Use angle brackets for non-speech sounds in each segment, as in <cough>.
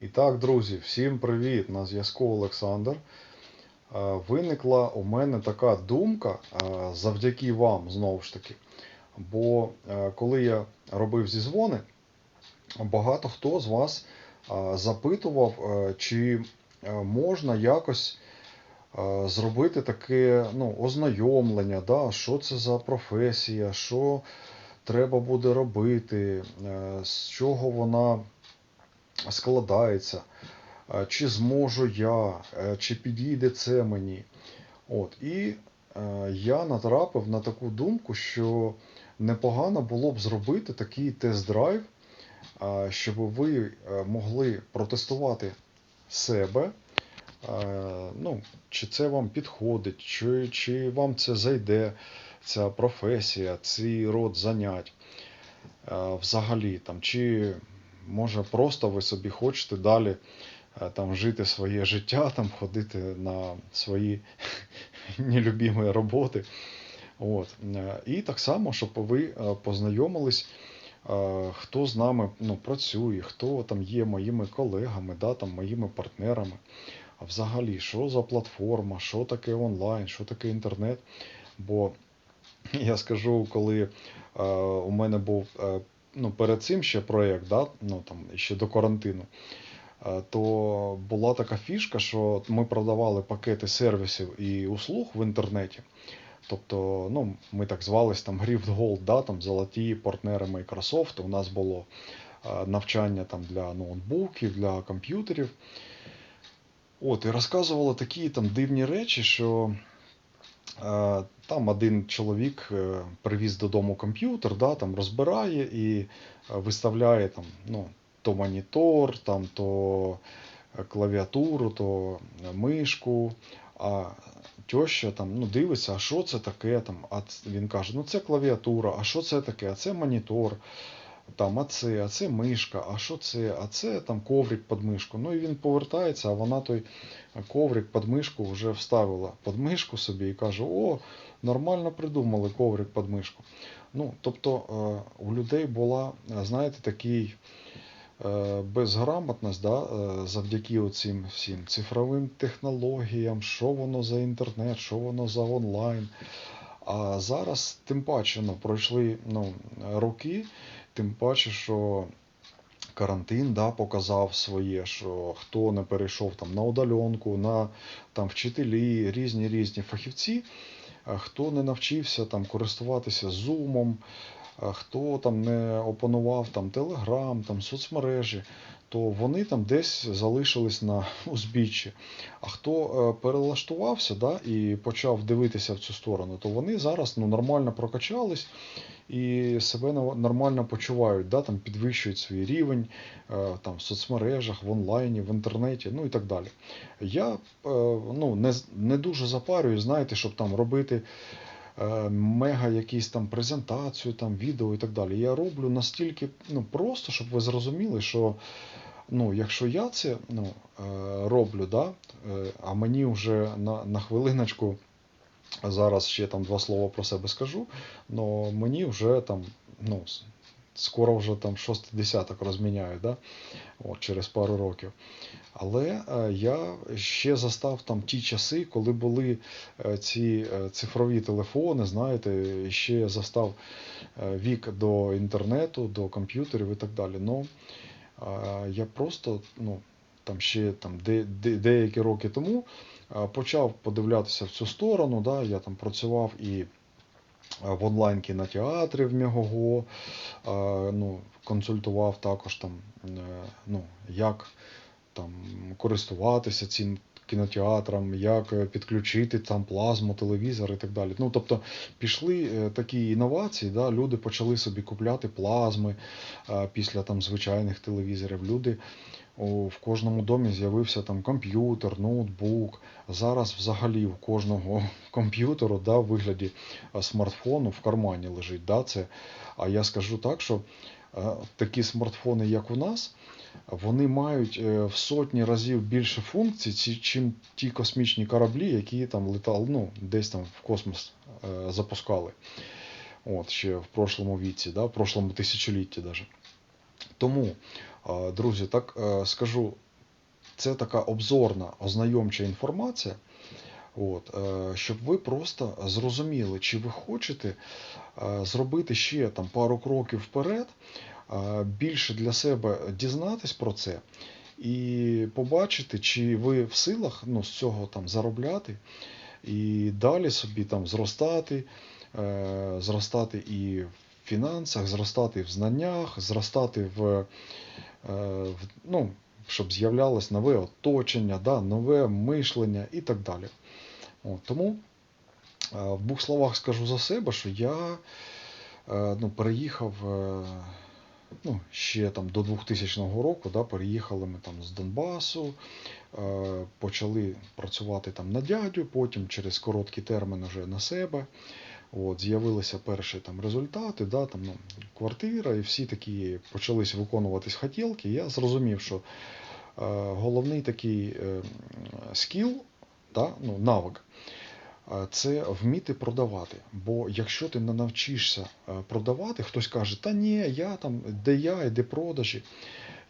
І так, друзі, всім привіт! На зв'язку Олександр. Е, Виникла у мене така думка е, завдяки вам знову ж таки. Бо е, коли я робив зізвони, багато хто з вас запитував, чи можна якось зробити таке ну, ознайомлення, да, що це за професія, що треба буде робити, з чого вона складається, чи зможу я, е, чи підійде це мені. От, і е, я натрапив на таку думку, що непогано було б зробити такий тест-драйв, щоб ви е, могли протестувати себе. Ну, чи це вам підходить, чи, чи вам це зайде, ця професія, цей род занять взагалі, там, чи може просто ви собі хочете далі е, там, жити своє життя, <laughs> там, ходити на свої <laughs> нелюбімі роботи. От. Е, І так само, щоб ви е, познайомились, хто з нами ну, працює, хто там є моїми колегами, да, там, моїми партнерами. А взагалі, що за платформа, що таке онлайн, що таке інтернет. Бо <laughs> я скажу, коли у мене був ну, перед цим ще проєкт, да, ну, там, ще до карантину, е, то була така фішка, що ми продавали пакети сервісів і услуг в інтернеті. Тобто, ну, ми так звались там Grift Gold, да, там золоті партнери Microsoft. У нас було е, навчання там для ноутбуків, для комп'ютерів. От, і розказували такі там дивні речі, що е, там один чоловік е, привіз додому комп'ютер, да, там розбирає і е, виставляє там, ну, то монітор, там, то е, клавіатуру, то мишку. А теща там ну, дивиться, а що це таке? Там, а він каже, ну це клавіатура, а що це таке? А це монітор. Там, а це, а це мишка, а що це, а це там коврик під мишку. Ну і він повертається, а вона той коврик під мишку вже вставила під мишку собі і каже: О, нормально придумали коврик під мишку. Ну, тобто е, у людей була, знаєте, такий е, безграмотність, да, е, завдяки цим всім цифровим технологіям, що воно за інтернет, що воно за онлайн. А зараз, тим паче, ну, пройшли ну, роки, тим паче, що карантин да, показав своє, що хто не перейшов там, на удаленку, на там, вчителі, різні різні фахівці, хто не навчився там, користуватися Zoom, хто там не опанував там, Telegram, там, соцмережі, то вони там десь залишились на <laughs> узбіччі. А хто е, перелаштувався да, і почав дивитися в цю сторону, то вони зараз ну, нормально прокачались і себе нормально почувають, да, там, підвищують свій рівень е, там, в соцмережах, в онлайні, в інтернеті, ну і так далі. Я е, ну, не, не дуже запарюю, знаєте, щоб там робити мега якісь там презентацію, там, відео і так далі. Я роблю настільки ну, просто, щоб ви зрозуміли, що ну, якщо я це ну, е, роблю, да, е, а мені вже на, на хвилиночку. Зараз ще там два слова про себе скажу, але мені вже там, ну, скоро вже там шостий десяток розміняють, да? От, через пару років. Але е, я ще застав там ті часи, коли були е, ці е, цифрові телефони, знаєте, ще я застав вік до інтернету, до комп'ютерів і так далі. Ну, е, я просто, ну, там ще там, де, де, деякі роки тому почав подивлятися в цю сторону. Да? Я там працював і в онлайн кінотеатрі в Мегого, е, ну, консультував також там, е, ну, як там, користуватися цим кінотеатром, як е, підключити там плазму, телевізор і так далі. Ну, тобто пішли е, такі інновації, да, люди почали собі купляти плазми е, після там звичайних телевізорів. Люди в кожному домі з'явився там комп'ютер, ноутбук. Зараз взагалі у кожного <laughs> комп'ютеру да, в вигляді е, смартфону в кармані лежить. Да, це. А я скажу так, що е, такі смартфони, як у нас, вони мають е, в сотні разів більше функцій, ці- чим ті космічні кораблі, які там летали, ну, десь там в космос запускали. От, ще в прошлому віці, да, в прошлому тисячолітті даже. Тому, друзі, так е, скажу це така обзорна ознайомча інформація. От, е, щоб ви просто зрозуміли, чи ви хочете е, зробити ще там пару кроків вперед, більше для себе дізнатись про це і побачити, чи ви в силах ну, з цього там заробляти і далі собі там зростати, е, зростати і в фінансах, зростати в знаннях, зростати в, е, в ну, щоб з'являлось нове оточення, да, нове мишлення і так далі. От, тому е, в двох словах скажу за себе, що я е, ну, переїхав ну, ще там до 2000 року, да, переїхали ми там з Донбасу, почали працювати там на дядю, потім через короткий термін вже на себе. От, з'явилися перші там результати, да, там, ну, квартира, і всі такі почалися виконуватись хотілки. Я зрозумів, що е, головний такий е, скіл, да, ну, навик, е, це вміти продавати. Бо якщо ти не навчишся е, продавати, хтось каже, та ні, я там, де я, і де продажі.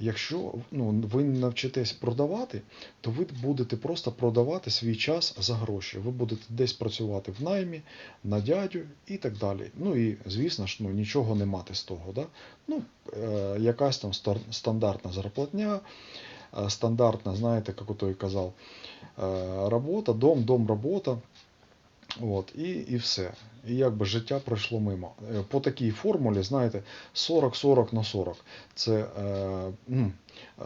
Якщо ну, ви навчитесь продавати, то ви будете просто продавати свій час за гроші. Ви будете десь працювати в наймі, на дядю і так далі. Ну і звісно ж, ну, нічого не мати з того. Да? Ну, е, якась там стандартна зарплатня, е, стандартна, знаєте, як той казав, е, робота, дом, дом, робота. От, і, і все. І якби життя пройшло мимо. Е, По такій формулі, знаєте, 40-40 на 40. Це е,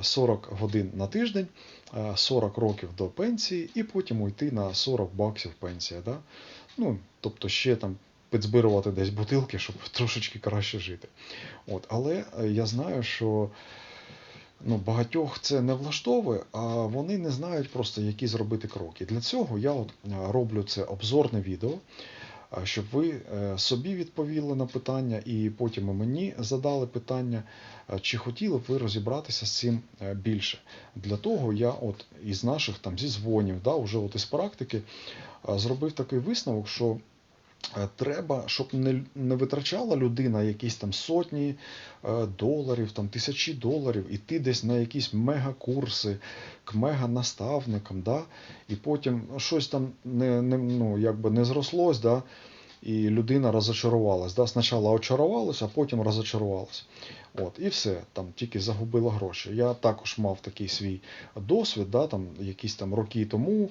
40 годин на тиждень, е, 40 років до пенсії, і потім уйти на 40 баксів пенсія. Да? Ну, тобто ще там підзбирувати десь бутилки, щоб трошечки краще жити. От, але е, я знаю, що ну, багатьох це не влаштовує, а вони не знають просто, які зробити кроки. Для цього я от е, роблю це обзорне відео, е, щоб ви е, собі відповіли на питання, і потім мені задали питання, чи хотіли б ви розібратися з цим більше. Для того я от із наших там зізвонів, да, вже от із практики, зробив такий висновок, що треба, щоб не, не витрачала людина якісь там сотні е, доларів, там тисячі доларів, іти десь на якісь мегакурси к меганаставникам, да, і потім щось там не, не, ну, якби не зрослось, да, і людина розочарувалась. Да? Спочатку очарувалась, а потім розочарувалась. От, і все, там тільки загубила гроші. Я також мав такий свій досвід, да, там, якісь там роки тому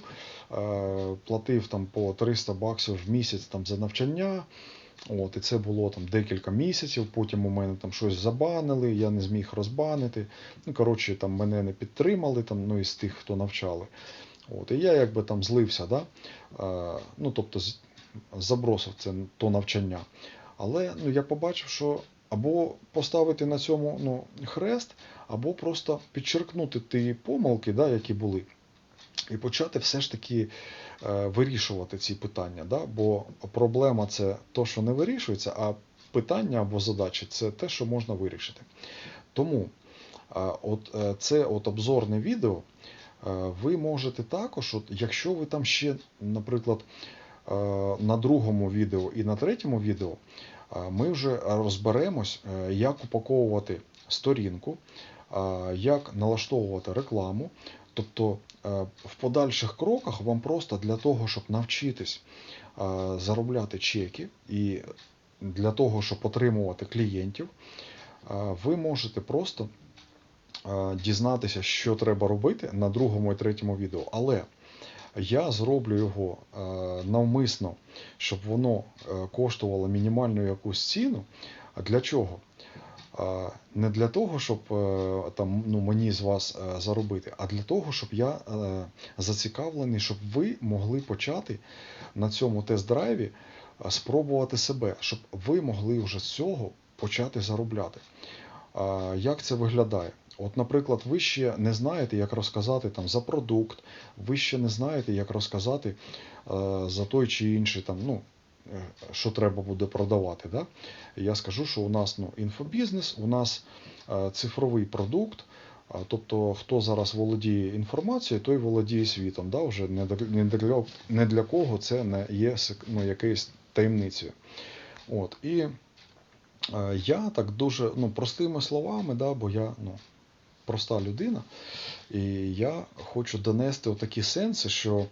е, платив там по 300 баксів в місяць там, за навчання. От, і це було там декілька місяців, потім у мене там щось забанили, я не зміг розбанити. Ну, коротше, там мене не підтримали там, ну, із тих, хто навчали. От, і я якби там злився, да? е, ну, тобто забросив це то навчання. Але ну, я побачив, що або поставити на цьому ну, хрест, або просто підчеркнути ті помилки, да, які були, і почати все ж таки е, вирішувати ці питання. Да? Бо проблема це то, що не вирішується, а питання або задачі це те, що можна вирішити. Тому е, от, е, це от обзорне відео. е, Ви можете також, от, якщо ви там ще, наприклад, на другому відео і на третьому відео, е, ми вже розберемось, е, як упаковувати сторінку, е, як налаштовувати рекламу. Тобто е, в подальших кроках вам просто для того, щоб навчитись е, заробляти чеки і для того, щоб отримувати клієнтів, е, ви можете просто е, дізнатися, що треба робити на другому і третьому відео. Але я зроблю його е, навмисно, щоб воно е, коштувало мінімальну якусь ціну. А для чого? Е, Не для того, щоб там, ну, мені з вас заробити, а для того, щоб я зацікавлений, щоб ви могли почати на цьому тест-драйві спробувати себе, щоб ви могли вже з цього почати заробляти. Як це виглядає? От, наприклад, ви ще не знаєте, як розказати там за продукт, ви ще не знаєте, як розказати е, за той чи інший там, ну, е, що треба буде продавати. Да? Я скажу, що у нас ну, інфобізнес, у нас е, цифровий продукт. Тобто, хто зараз володіє інформацією, той володіє світом. Да? Вже не для, не для, кого це не є ну, якоюсь таємницею. От, і я так дуже ну, простими словами, да, бо я ну, проста людина, і я хочу донести такі сенси, що е,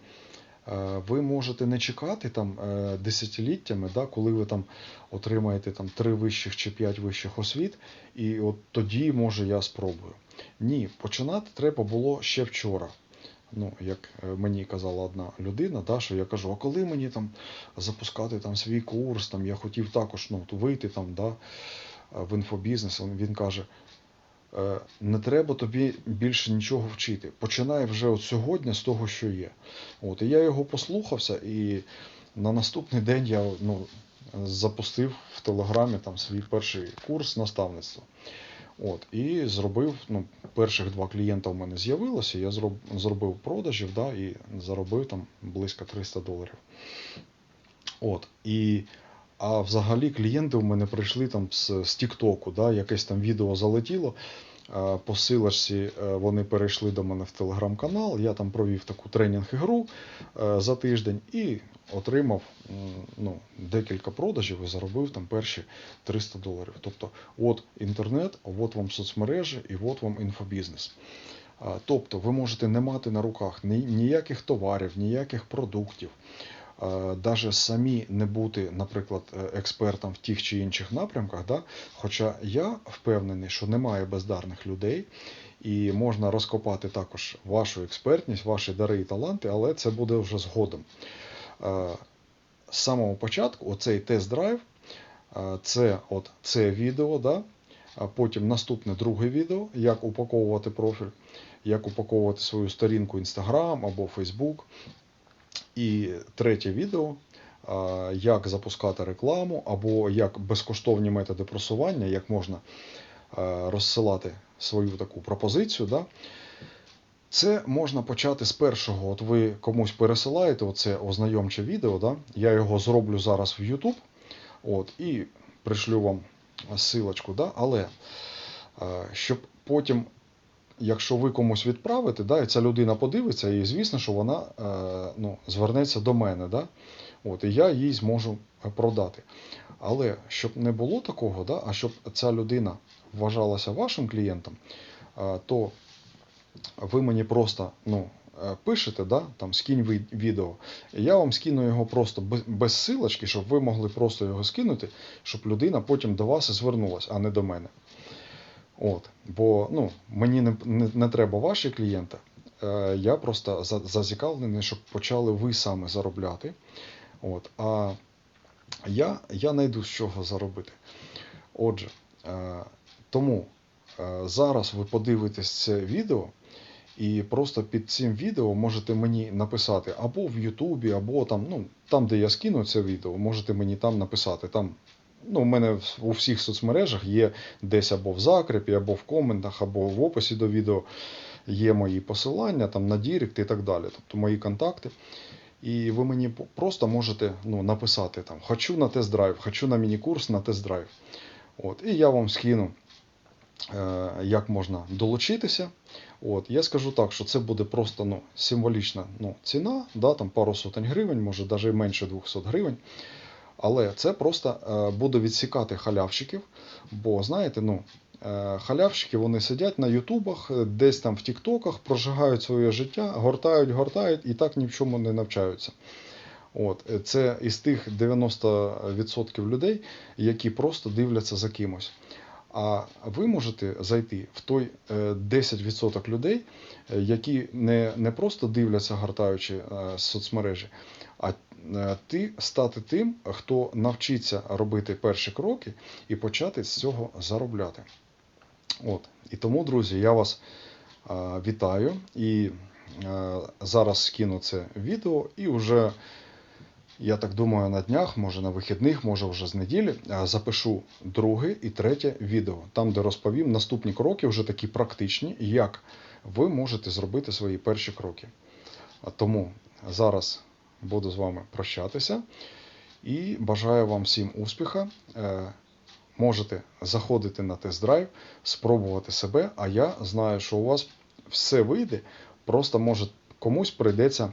ви можете не чекати там е, десятиліттями, да, коли ви там отримаєте там три вищих чи п'ять вищих освіт, і от тоді, може, я спробую. Ні, починати треба було ще вчора. Ну, як е, мені казала одна людина, да, що я кажу, а коли мені там запускати там свій курс, там я хотів також ну, вийти там, да, в інфобізнес, він він каже, «Е, не треба тобі більше нічого вчити. Починай вже от сьогодні з того, що є. От, і я його послухався, і на наступний день я ну, запустив в Телеграмі там свій перший курс наставництва. От, і зробив, ну, перших два клієнта у мене з'явилося, я зроб, зробив продажів да, і заробив там близько 300 доларів. От, і, а взагалі клієнти у мене прийшли там з, з Тіктоку, да, якесь там відео залетіло. Е, По силочці е, вони перейшли до мене в телеграм-канал. Я там провів таку тренінг-ігру е, за тиждень і отримав ну, декілька продажів і заробив там перші 300 доларів. Тобто, от інтернет, от вам соцмережі і от вам інфобізнес. Тобто ви можете не мати на руках ніяких товарів, ніяких продуктів, навіть самі не бути, наприклад, е, експертом в тих чи інших напрямках. Да? Хоча я впевнений, що немає бездарних людей, і можна розкопати також вашу експертність, ваші дари і таланти, але це буде вже згодом. Е, З самого початку, оцей тест-драйв, е, це от це відео, да? а потім наступне друге відео, як упаковувати профіль, як упаковувати свою сторінку Instagram або Facebook. І третє відео, як запускати рекламу, або як безкоштовні методи просування, як можна розсилати свою таку пропозицію. Да? Це можна почати з першого. От ви комусь пересилаєте оце ознайомче відео. Да? Я його зроблю зараз в YouTube. От, і пришлю вам силочку. Да? Але щоб потім, якщо ви комусь відправите, да, і ця людина подивиться, і звісно, що вона е, ну, звернеться до мене. Да? От, і я їй зможу продати. Але щоб не було такого, да, а щоб ця людина вважалася вашим клієнтом, е, то ви мені просто ну, е, пишете, да, там, скинь відео, і я вам скину його просто без силочки, щоб ви могли просто його скинути, щоб людина потім до вас звернулася, а не до мене. От, бо ну, мені не, не, не треба ваші клієнти. Е, я просто за- зацікавлений, щоб почали ви саме заробляти. От, а я, я знайду з чого заробити. Отже, е, тому е, зараз ви подивитесь це відео, і просто під цим відео можете мені написати або в Ютубі, або там, ну, там, де я скину це відео, можете мені там написати. Там, ну, у мене у всіх соцмережах є десь або в закрепі, або в коментах, або в описі до відео є мої посилання там, на Дірект і так далі. Тобто мої контакти. І ви мені просто можете ну, написати там хочу на тест-драйв, хочу на міні-курс на тест-драйв. От, і я вам скину, е, як можна долучитися. От, я скажу так, що це буде просто ну, символічна ну, ціна, да, там пару сотень гривень, може навіть менше 200 гривень. Але це просто е, буде відсікати халявщиків, бо знаєте, ну, е, халявщики вони сидять на ютубах, е, десь там в тіктоках, прожигають своє життя, гортають, гортають і так ні в чому не навчаються. От, це із тих 90% людей, які просто дивляться за кимось. А ви можете зайти в той е, 10% людей, е, які не, не просто дивляться, гортаючи е, соцмережі, а е, ти стати тим, хто навчиться робити перші кроки і почати з цього заробляти. От. І тому, друзі, я вас е, вітаю і е, зараз скину це відео і вже. Я так думаю, на днях, може на вихідних, може вже з неділі, е, запишу друге і третє відео, там, де розповім наступні кроки, вже такі практичні, як ви можете зробити свої перші кроки. Тому зараз буду з вами прощатися і бажаю вам всім успіха. Е, Можете заходити на тест-драйв, спробувати себе, а я знаю, що у вас все вийде, просто може комусь прийдеться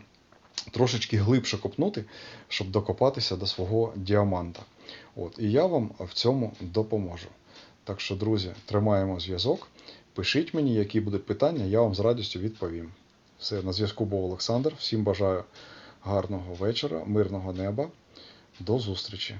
трошечки глибше копнути, щоб докопатися до свого діаманта. От, і я вам в цьому допоможу. Так що, друзі, тримаємо зв'язок, Пишіть мені, які будуть питання, я вам з радістю відповім. Все, на зв'язку був Олександр. Всім бажаю гарного вечора, мирного неба. До зустрічі!